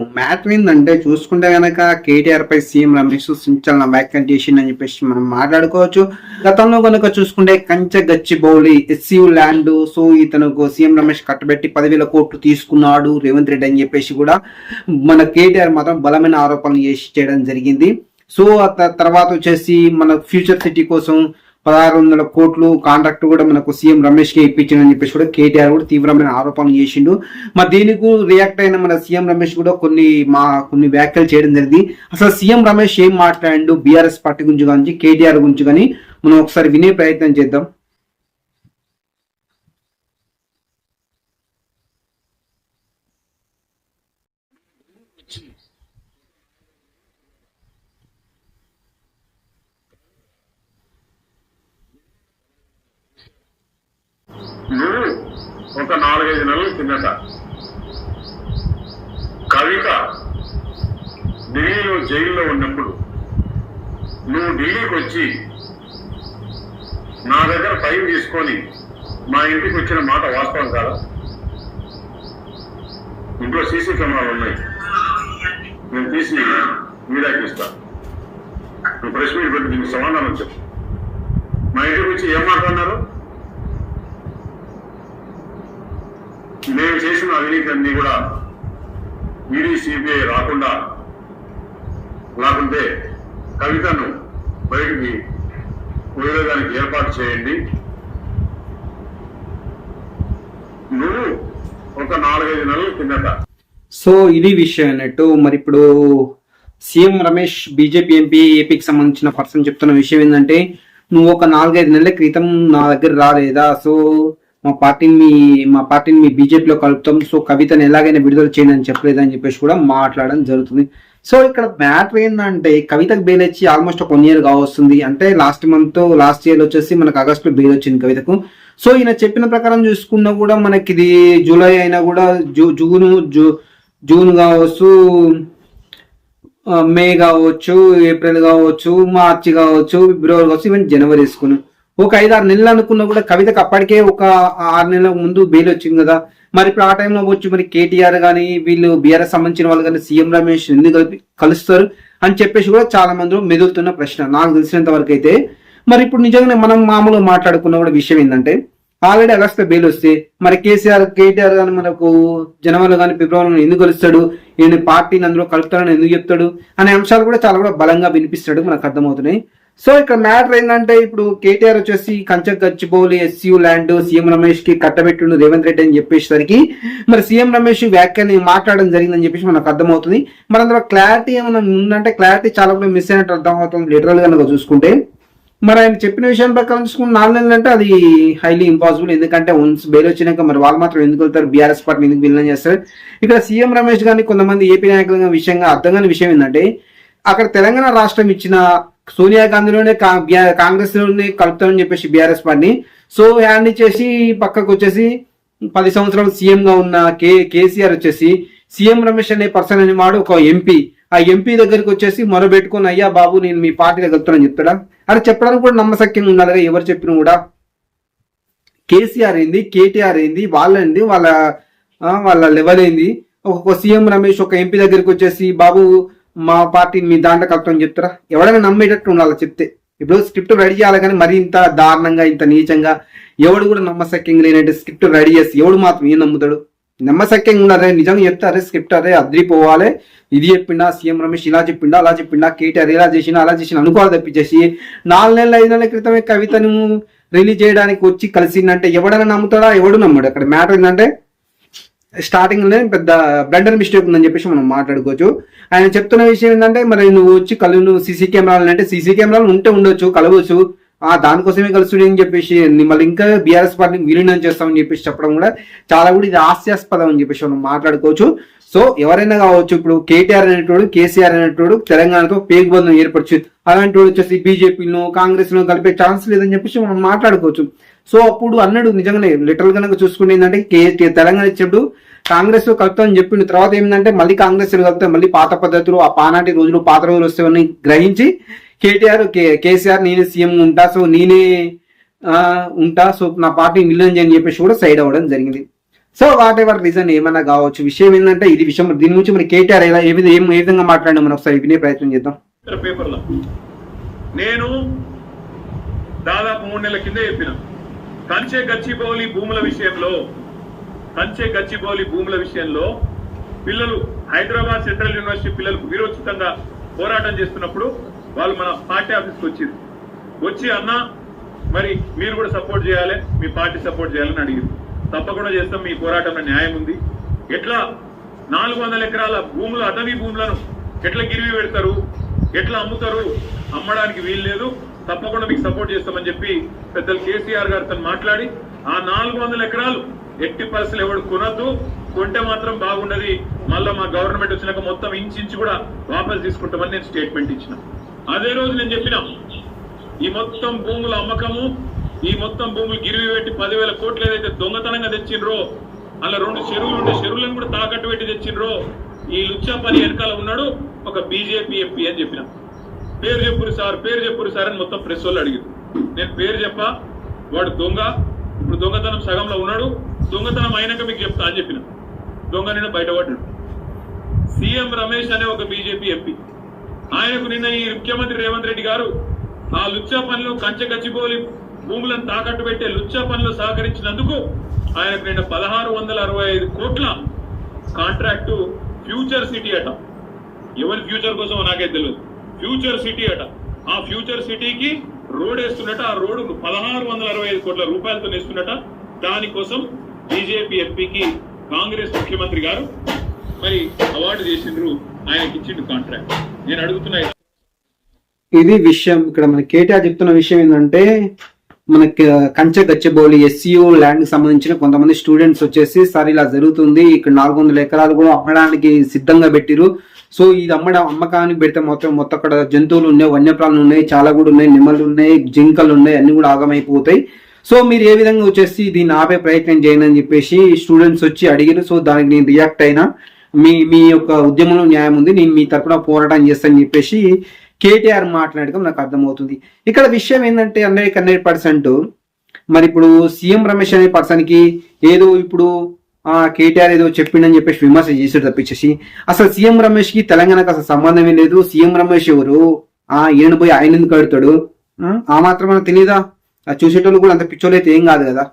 Mat ఏంటంటే చూసుకుంటే కనుక కేటీఆర్ పై సీఎం రమేష్ సంచలన వ్యాఖ్యలు చేసిందని చెప్పేసి మనం మాట్లాడుకోవచ్చు. గతంలో కనుక చూసుకుంటే Kancha Gachibowli SC land so ఇతనుకు CM Ramesh కట్టబెట్టి పదివేల కోట్లు తీసుకున్నాడు రేవంత్ రెడ్డి అని చెప్పేసి కూడా మన కేటీఆర్ మాత్రం బలమైన ఆరోపణలు చేసి చేయడం జరిగింది. సో త- తర్వాత వచ్చేసి మన ఫ్యూచర్ సిటీ కోసం పదహారు వందల కోట్లు కాంట్రాక్ట్ కూడా మనకు సీఎం రమేష్ కే ఇప్పించిందని చెప్పేసి కూడా కేటీఆర్ కూడా తీవ్రమైన ఆరోపణలు చేసిండు. మరి దీనికి రియాక్ట్ అయిన మన సీఎం రమేష్ కూడా కొన్ని మా కొన్ని వ్యాఖ్యలు చేయడం జరిగింది. అసలు సీఎం రమేష్ ఏం మాట్లాడిండు? బీఆర్ఎస్ పార్టీ గురించి కానీ కేటీఆర్ గురించి కానీ మనం ఒకసారి వినే ప్రయత్నం చేద్దాం నువ్వు ఒక నాలుగైదు నెలల కిందట కవిత ఢిల్లీలో జైల్లో ఉన్నప్పుడు నువ్వు ఢిల్లీకి వచ్చి నా దగ్గర టైం తీసుకొని మా ఇంటికి వచ్చిన మాట వాస్తవం కాదా? ఇంట్లో సీసీ కెమెరాలు ఉన్నాయి. నేను తీసి మీడియాకి ఇస్తా. నువ్వు ప్రెస్ మీట్ పెట్టి దీనికి సమాధానం చెప్పు. మా ఇంటికి వచ్చి ఏం మాట్లాడినారు? మేము చేసిన అవినీతి కూడా ఈడీ సిబిఐ రాకుండా లేకుంటే కవితను బయటికి వదిలేదానికి ఏర్పాటు చేయండి. నువ్వు ఒక నాలుగైదు నెలల కిందట సో ఇది విషయం అన్నట్టు మరి ఇప్పుడు సీఎం రమేష్ బీజేపీ ఎంపీ ఏపీకి సంబంధించిన పర్సన్ చెప్తున్న విషయం ఏంటంటే నువ్వు ఒక నాలుగైదు నెలల క్రితం నా దగ్గర రాలేదా? సో మా పార్టీని మీ మా పార్టీని మీ బీజేపీలో కలుపుతాం. సో కవితను ఎలాగైనా విడుదల చేయండి అని చెప్పలేదని చెప్పేసి కూడా మాట్లాడడం జరుగుతుంది. సో ఇక్కడ మ్యాటర్ ఏంటంటే కవితకు బెయిల్ వచ్చి ఆల్మోస్ట్ ఒక వన్ ఇయర్ కావస్తుంది. అంటే లాస్ట్ మంత్ లాస్ట్ ఇయర్ వచ్చేసి మనకు ఆగస్టులో బెయిల్ వచ్చింది కవితకు. సో ఈయన చెప్పిన ప్రకారం చూసుకున్నా కూడా మనకి ఇది జూలై అయినా కూడా జూ జూన్ జూ జూన్ కావచ్చు మే కావచ్చు ఏప్రిల్ కావచ్చు మార్చి కావచ్చు ఫిబ్రవరి కావచ్చు ఈవెన్ జనవరి వేసుకున్నాం. ఒక ఐదు ఆరు నెలలు అనుకున్నా కూడా కవితకు అప్పటికే ఒక ఆరు నెలల ముందు బెయిల్ వచ్చింది కదా. మరి ఇప్పుడు ఆ టైంలో వచ్చి మరి కేటీఆర్ కానీ వీళ్ళు బీఆర్ఎస్ సంబంధించిన వాళ్ళు కానీ సీఎం రమేష్ ఎందుకు కలిపి కలుస్తారు అని చెప్పేసి కూడా చాలా మంది మెదులుతున్న ప్రశ్న నాకు తెలిసినంత వరకు అయితే. మరి ఇప్పుడు నిజంగానే మనం మామూలుగా మాట్లాడుకున్న కూడా విషయం ఏంటంటే ఆల్రెడీ అగస్త బెయిల్ వస్తే మరి కేసీఆర్ కేటీఆర్ కానీ మనకు జనవరిలో కానీ ఫిబ్రవరిలో ఎందుకు కలుస్తాడు? ఈయన పార్టీని అందులో కలుపుతాడని ఎందుకు చెప్తాడు? అనే అంశాలు కూడా చాలా కూడా బలంగా వినిపిస్తాడు మనకు అర్థమవుతున్నాయి. సో ఇక్కడ మ్యాటర్ ఏంటంటే ఇప్పుడు కేటీఆర్ వచ్చేసి Kancha Gachibowli SU land CM రమేష్కి కట్టబెట్టిండు రేవంత్ రెడ్డి అని చెప్పేసరికి మరి సీఎం రమేష్ వ్యాఖ్యని మాట్లాడడం జరిగిందని చెప్పేసి మనకు అర్థమవుతుంది. మరి అందులో క్లారిటీ ఏమైనా ఉందంటే క్లారిటీ చాలా కూడా మిస్ అయినట్టు అర్థమవుతుంది లిటరల్గా చూసుకుంటే. మరి ఆయన చెప్పిన విషయం ప్రకారం చూసుకున్న నాలుగు నెలలు అంటే అది హైలీ ఇంపాసిబుల్ ఎందుకంటే వన్స్ బెయిల్ వచ్చినాక మరి వాళ్ళు మాత్రం ఎందుకు వెళ్తారు? బీఆర్ఎస్ పార్టీ ఎందుకు విలనం చేస్తారు? ఇక్కడ సీఎం రమేష్ గారిని కొంతమంది ఏపీ నాయకుల విషయంగా అర్థం కాని విషయం ఏంటంటే అక్కడ తెలంగాణ రాష్ట్రం ఇచ్చిన సోనియా గాంధీలోనే కా- కాంగ్రెస్లోనే కలుపుతారని చెప్పేసి బీఆర్ఎస్ పార్టీ. సో హ్యాండ్ ఇచ్చేసి పక్కకు వచ్చేసి పది సంవత్సరాలు సీఎం గా ఉన్న కే కేసీఆర్ వచ్చేసి సీఎం రమేష్ అనే పర్సన్ అనే వాడు ఒక ఎంపీ. ఆ ఎంపీ దగ్గరికి వచ్చేసి మొరబెట్టుకుని అయ్యా బాబు నేను మీ పార్టీలో కలుపుతానని చెప్తాడా? అరే చెప్పడానికి కూడా నమ్మశక్యంగా ఉండాలి ఎవరు చెప్పినా కూడా. కేసీఆర్ ఏంది? కేటీఆర్ ఏంది? వాళ్ళేంది? వాళ్ళ వాళ్ళ లెవెల్ ఏంది ఒక సీఎం రమేష్ ఒక ఎంపీ దగ్గరికి వచ్చేసి బాబు మా పార్టీ మీ దాంట్లో కలుపుతామని చెప్తారా? ఎవడైనా నమ్మేటట్టు ఉండాలి చెప్తే. ఇప్పుడు స్క్రిప్ట్ రెడీ చేయాలి కానీ మరి ఇంత దారుణంగా ఇంత నీచంగా ఎవడు కూడా నమ్మశక్యంగా లేనంటే స్క్రిప్ట్ రెడీ చేసి ఎవడు మాత్రం ఏం నమ్ముతాడు? నమ్మశక్యంగా ఉన్నారే నిజంగా చెప్తారే స్క్రిప్ట్ అరే అద్రిపోవాలి. ఇది చెప్పిండా సీఎం రమేష్ ఇలా చెప్పిండా అలా చెప్పిండా కేటీఆర్ ఇలా చేసినా అలా చేసిన అనుకోవాలి తప్పించేసి నాలుగు నెలలు ఐదు నెలల క్రితమే కవితను రిలీజ్ చేయడానికి వచ్చి కలిసిందంటే ఎవడైనా నమ్ముతాడా? ఎవడు నమ్మడు. అక్కడ మ్యాటర్ ఏంటంటే స్టార్టింగ్లోనే పెద్ద బ్లండర్ మిస్టేక్ ఉందని చెప్పేసి మనం మాట్లాడుకోవచ్చు. ఆయన చెప్తున్న విషయం ఏంటంటే మరి నువ్వు వచ్చి కలు నువ్వు సీసీ కెమెరాలు అంటే సీసీ కెమెరాలు ఉంటే ఉండొచ్చు కలవచ్చు. ఆ దానికోసమే కలుస్తుంది అని చెప్పేసి మళ్ళీ ఇంకా బీఆర్ఎస్ పార్టీని విలీనం చేస్తామని చెప్పేసి చెప్పడం కూడా చాలా కూడా ఇది హాస్యాస్పదం అని చెప్పేసి మనం మాట్లాడుకోవచ్చు. సో ఎవరైనా కావచ్చు ఇప్పుడు కేటీఆర్ అనేటోడు కేసీఆర్ అనేటోడు తెలంగాణతో పేగు బంధం ఏర్పరచు అలాంటి వాడు వచ్చేసి బీజేపీను కాంగ్రెస్లో కలిపే ఛాన్స్ లేదని చెప్పేసి మనం మాట్లాడుకోవచ్చు. సో అప్పుడు అన్నాడు నిజంగానే లిటరల్ గనక చూసుకుంటే ఏంటంటే కే తెలంగాణ ఇచ్చినప్పుడు కాంగ్రెస్లో కలుపుతామని చెప్పిండు తర్వాత ఏంటంటే మళ్ళీ కాంగ్రెస్లో కలుపుతాం మళ్ళీ పాత పద్ధతులు ఆ పానాటి రోజులు పాత రోజులు వస్తాయని గ్రహించి కేటీఆర్ కేసీఆర్ నేనే సీఎం ఉంటా సో నేనే ఆ, ఉంటా సో నా పార్టీ విలన్ అని చెప్పేసి కూడా సైడ్ అవ్వడం జరిగింది. సో వాట్ ఎవర్ రీజన్ ఏమైనా కావచ్చు? విషయం ఏంటంటే ఇది విషయం. దీని గురించి మరి కేటీఆర్ ఎలా ఏ విధంగా ఏం- ఏ విధంగా మాట్లాడడం మనం ఒకసారి వినే ప్రయత్నం చేద్దాం. పేపర్లో. నేను దాదాపు మూడు నెలల కింద చెప్పిన. కంచె గచ్చిబౌలి భూముల విషయంలో కంచె గచ్చిబౌలి భూముల విషయంలో పిల్లలు హైదరాబాద్ సెంట్రల్ యూనివర్సిటీ పిల్లలకు వీరోచితంగా పోరాటం చేస్తున్నప్పుడు వాళ్ళు మన పార్టీ ఆఫీస్కి వచ్చింది వచ్చి అన్న మరి మీరు కూడా సపోర్ట్ చేయాలి మీ పార్టీ సపోర్ట్ చేయాలని అడిగింది తప్పకుండా చేస్తాం మీ పోరాటంలో న్యాయం ఉంది. ఎట్లా? నాలుగు వందల ఎకరాల భూములు అటవీ భూములను ఎట్లా గిరివి పెడతారు? ఎట్లా అమ్ముతారు? అమ్మడానికి వీలు లేదు. తప్పకుండా మీకు సపోర్ట్ చేస్తామని చెప్పి పెద్దలు కేసీఆర్ గారితో మాట్లాడి ఆ నాలుగు వందల ఎకరాలు ఎట్టి పరిస్థితులు ఎవడు కొనద్దు. కొంటే మాత్రం బాగుండదు. మళ్ళా మా గవర్నమెంట్ వచ్చినాక మొత్తం ఇంచించి కూడా వాపస్ తీసుకుంటామని నేను స్టేట్మెంట్ ఇచ్చిన. అదే రోజు నేను చెప్పిన ఈ మొత్తం భూముల అమ్మకము ఈ మొత్తం భూములు గిరివి పెట్టి పదివేల కోట్లు ఏదైతే దొంగతనంగా తెచ్చిండ్రో అలా రెండు చెరువులు ఉండే చెరువులను కూడా తాకట్టు పెట్టి తెచ్చిండ్రో ఈ లుచ్చాపల్లి వెనకాల ఉన్నాడు ఒక బీజేపీ ఎంపీ అని చెప్పిన. పేరు చెప్పురు సార్ పేరు చెప్పురు సార్ అని మొత్తం ప్రెస్ వాళ్ళు అడిగారు. నేను పేరు చెప్పా వాడు దొంగ ఇప్పుడు దొంగతనం సగంలో ఉన్నాడు దొంగతనం అయినాక మీకు చెప్తా అని చెప్పిన. దొంగ నేను బయటపడ్డాడు. సీఎం రమేష్ అనే ఒక బీజేపీ ఎంపీ. ఆయనకు నిన్న ఈ ముఖ్యమంత్రి రేవంత్ రెడ్డి గారు ఆ లుచ్చా పనిలో కంచె గచ్చిపోలి భూములను తాకట్టు పెట్టే లుచ్చా పనిలో సహకరించినందుకు ఆయనకు నిన్న పదహారు వందల అరవై ఐదు కోట్ల కాంట్రాక్టు ఫ్యూచర్ సిటీ అట. ఎవరి ఫ్యూచర్ కోసం నాకే తెలియదు ఫ్యూచర్ సిటీ అట. ఆ ఫ్యూచర్ సిటీకి రోడ్ వేస్తున్నట ఆ రోడ్డు పదహారు వందల అరవై ఐదు కోట్ల రూపాయలతో వేస్తున్నట దానికోసం బీజేపీ ఎంపీకి కాంగ్రెస్ ముఖ్యమంత్రి గారు మరి అవార్డు చేసిండ్రు. ఆయనకి ఇచ్చిండు కాంట్రాక్ట్ నేను అడుగుతున్నా ఇది విషయం ఇక్కడ మన కేటీఆర్ చెప్తున్న విషయం ఏంటంటే మనకి కంచె గచ్చబౌలి ఎస్సీఓ ల్యాండ్ సంబంధించిన కొంతమంది స్టూడెంట్స్ వచ్చేసి సార్ ఇలా జరుగుతుంది. ఇక్కడ నాలుగు వందల ఎకరాలు కూడా అమ్మడానికి సిద్ధంగా పెట్టిరు సో ఇది అమ్మడం అమ్మకానికి పెడితే మొత్తం మొత్తం అక్కడ జంతువులు ఉన్నాయి వన్యప్రాణులు ఉన్నాయి చాలా కూడా ఉన్నాయి నిమ్మలు ఉన్నాయి జింకలు ఉన్నాయి అన్ని కూడా ఆగమైపోతాయి. సో మీరు ఏ విధంగా వచ్చేసి దీన్ని ఆపే ప్రయత్నం చేయండి అని చెప్పేసి స్టూడెంట్స్ వచ్చి అడిగారు సో దానికి నేను రియాక్ట్ అయినా. మీ మీ యొక్క ఉద్యమంలో న్యాయం ఉంది. నేను మీ తరఫున పోరాటం చేస్తానని చెప్పేసి కేటీఆర్ మాట్లాడడం నాకు అర్థమవుతుంది. ఇక్కడ విషయం ఏంటంటే హండ్రెడ్ హండ్రెడ్ పర్సెంట్ మరి ఇప్పుడు సీఎం రమేష్ అనే పర్సన్కి ఏదో ఇప్పుడు కేటీఆర్ ఏదో చెప్పిండని చెప్పేసి విమర్శ చేసాడు తప్పించేసి అసలు సీఎం రమేష్కి తెలంగాణకు అసలు సంబంధమే లేదు. సీఎం రమేష్ ఎవరు? ఆ ఈయన పోయి ఆయన ఎందుకు కడతాడు? ఆ, మాత్రం మాత్రం తెలియదా ఆ చూసేటోళ్ళు కూడా అంత పిచ్చోళ్ళు ఏం కాదు కదా.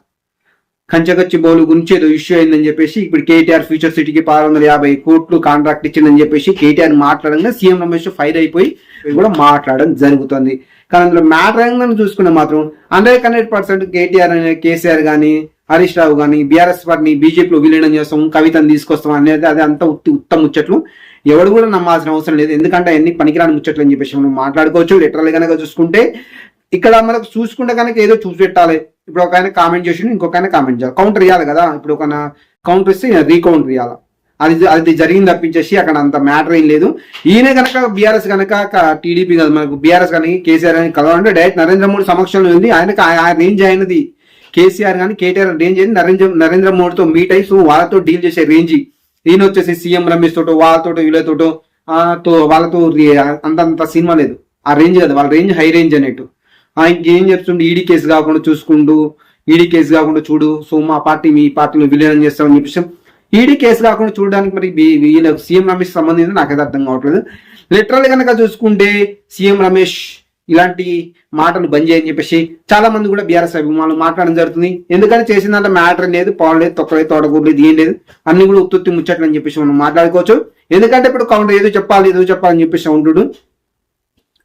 కంచగచ్చి బౌలు గురించి ఏదో ఇష్యూ అయిందని చెప్పేసి ఇప్పుడు కేటీఆర్ ఫ్యూచర్ సిటీకి ఆరు వందల యాభై కోట్లు కాంట్రాక్ట్ ఇచ్చిందని చెప్పేసి కేటీఆర్ మాట్లాడంగా సీఎం రమేష్ ఫైర్ అయిపోయి కూడా మాట్లాడడం జరుగుతుంది. కానీ అందులో మ్యాటర్ ఏందని చూసుకుంటే మాత్రం హండ్రెడ్ హండ్రెడ్ పర్సెంట్ కేటీఆర్ అనే కేసీఆర్ కానీ హరీష్ రావు కానీ బీఆర్ఎస్ పార్టీని బీజేపీలో విలీనం చేస్తాం కవితను తీసుకొస్తాం అనేది అది అంత ఉత్తి ఉత్తమ ముచ్చట్లు ఎవడు కూడా నమ్మాల్సిన అవసరం లేదు. ఎందుకంటే అన్ని పనికిరాని ముచ్చట్లు అని చెప్పేసి మనం మాట్లాడుకోవచ్చు. లిటరల్ కనుక చూసుకుంటే ఇక్కడ మనకు చూసుకుంటే కనుక ఏదో చూసి పెట్టాలి ఇప్పుడు ఒక ఆయన కామెంట్ చేసి ఇంకొక ఆయన కామెంట్ చేయాలి. కౌంటర్ ఇవ్వాలి కదా. ఇప్పుడు ఒక కౌంటర్ ఇస్తే రీకౌంటర్ ఇవ్వాలి అది అది జరిగింది తప్పించేసి అక్కడ అంత మ్యాటర్ ఏం లేదు. ఈయన కనుక బీఆర్ఎస్ కనుక టీడీపీ కదా మనకు బీఆర్ఎస్ కానీ కేసీఆర్ కానీ కలవాలంటే డైరెక్ట్ నరేంద్ర మోడీ సమక్షంలో ఉంది. ఆయనకు ఆయన రేంజ్ అయినది కేసీఆర్ కానీ కేటీఆర్ రేంజ్ అయింది నరేంద్ర నరేంద్ర మోడీతో మీట్ అయ్యి సో వాళ్ళతో డీల్ చేసే రేంజ్. ఈయన వచ్చేసి సీఎం రమేష్ తోటో వాళ్ళతోటో వీళ్ళతోటో ఆ, తో వాళ్ళతో అంతంత సినిమా లేదు. ఆ రేంజ్ కదా వాళ్ళ రేంజ్ హై రేంజ్ అనేట్టు. ఆయనకి ఏం చెప్తుండే? ఈడీ కేసు కాకుండా చూసుకుంటూ ఈడీ కేసు కాకుండా చూడు. సో మా పార్టీ మీ పార్టీలో విలీనం చేస్తామని చెప్పేసి ఈడీ కేసు కాకుండా చూడడానికి మరి వీళ్ళ సీఎం రమేష్ సంబంధించి నాకైతే అర్థం కావట్లేదు. లిటరల్ కనుక చూసుకుంటే సీఎం రమేష్ ఇలాంటి మాటలు బంద్ చేయని చెప్పేసి చాలా మంది కూడా బీఆర్ఎస్ అభిమానులు మాట్లాడడం జరుగుతుంది. ఎందుకంటే చేసిందంటే మ్యాటర్ లేదు పాలు లేదు తొక్కలేదు తోటకూర లేదు ఏం లేదు. అన్ని కూడా ఉత్తుత్తి ముచ్చట్లు అని చెప్పేసి మనం మాట్లాడుకోవచ్చు. ఎందుకంటే ఇప్పుడు కౌంటర్ ఏదో చెప్పాలి ఏదో చెప్పాలని చెప్పేసి ఉంటుడు.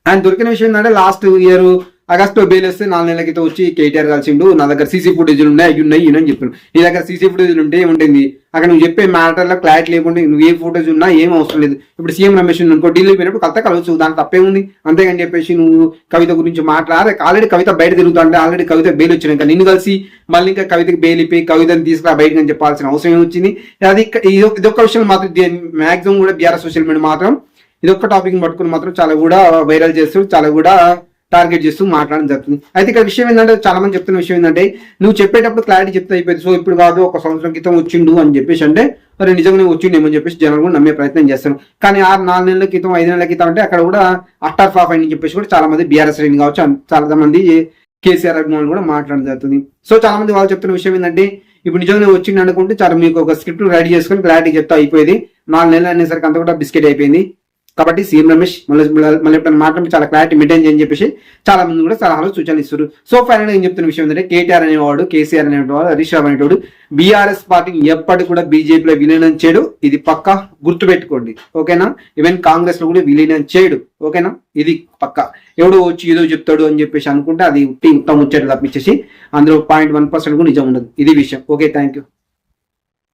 ఆయన దొరికిన విషయం ఏంటంటే లాస్ట్ ఇయర్ ఆగస్టులో బెయిల్ వస్తే నాలుగు నెలల క్రితం వచ్చి కేటీఆర్ కలిసిండు. నా దగ్గర సీసీ ఫుటేజ్లు ఉన్నాయి. అవి ఉన్నాయి ఇవి అని చెప్పాను నీ దగ్గర సీసీ ఫుటేజ్లు ఉంటే ఏముంటుంది? అక్కడ నువ్వు చెప్పే మ్యాటర్లో క్లారిటీ లేకుంటే నువ్వు ఏ ఫుటేజ్ ఉన్నా ఏం అవసరం లేదు. ఇప్పుడు సీఎం రమేష్ అనుకో ఢిల్లీ పోయినప్పుడు కథ కలవచ్చు. దాని తప్పేముంది అంతేగాని చెప్పేసి నువ్వు కవిత గురించి మాట్లాడే ఆల్రెడీ కవిత బయట తిరుగుతుంటే ఆల్రెడీ కవిత బెయిల్ వచ్చినాక నిన్ను కలిసి మళ్ళీ ఇంకా కవితకి బెయిల్ ఇప్పి కవితని తీసుకురా బయటకు అని చెప్పాల్సిన అవసరం ఏమొచ్చింది? అది ఇదొక ఇది ఒక- విషయం మాత్రం మాక్సిమం కూడా బీఆర్ఎస్ సోషల్ మీడియా మాత్రం ఇదొక టాపిక్ పట్టుకుని మాత్రం చాలా కూడా వైరల్ చేస్తూ చాలా కూడా టార్గెట్ చేస్తూ మాట్లాడడం జరుగుతుంది. అయితే ఇక్కడ విషయం ఏంటంటే చాలా మంది చెప్తున్న విషయం ఏంటంటే నువ్వు చెప్పేటప్పుడు క్లారిటీ చెప్తే అయిపోయింది. సో ఇప్పుడు కాదు ఒక సంవత్సరం క్రితం వచ్చిండు అని చెప్పేసి అంటే మరి నిజంగానే వచ్చిండేమని చెప్పేసి జనాలు కూడా నమ్మే ప్రయత్నం చేస్తారు. కానీ ఆరు నాలుగు నెలల క్రితం ఐదు నెలల క్రితం అంటే అక్కడ కూడా అట్టార్ ఫాఫ్ అని చెప్పేసి కూడా చాలా మంది బీఆర్ఎస్ శ్రేణి కావచ్చు చాలా మంది కేసీఆర్ అభిమానులు కూడా మాట్లాడడం జరుగుతుంది. సో చాలా మంది వాళ్ళు చెప్తున్న విషయం ఏంటంటే ఇప్పుడు నిజంగా వచ్చింది అనుకుంటే చాలా మీకు ఒక స్క్రిప్ట్ రెడీ చేసుకొని క్లారిటీ చెప్తా అయిపోయింది. నాలుగు నెలలు అనేసరికి అంతా కూడా బిస్కెట్ అయిపోయింది. కాబట్టి సీఎం రమేష్ మళ్ళీ మళ్ళీ ఎప్పుడైనా మాట్లాడి చాలా క్లారిటీ మెయింటైన్ చేయని చెప్పేసి చాలా మంది కూడా సలహాలు సూచనలు ఇస్తారు. సో ఫైనల్ ఏం చెప్తున్న విషయం ఏంటంటే కేటీఆర్ అనేవాడు కేసీఆర్ అనేవాడు హరీష్ రావు అనేవాడు బీఆర్ఎస్ పార్టీని ఎప్పటి కూడా బీజేపీలో విలీనం చేయడు. ఇది పక్కా గుర్తుపెట్టుకోండి. ఓకేనా ఈవెన్ కాంగ్రెస్లో కూడా విలీనం చేయడు. ఓకేనా ఇది పక్కా. ఎవడో వచ్చి ఏదో చెప్తాడు అని చెప్పేసి అనుకుంటే అది ఉట్టి ఉత్తమం ముచ్చట తప్పించేసి అందులో పాయింట్ వన్ పర్సెంట్ కూడా నిజం ఉండదు. ఇది విషయం. Okay thank you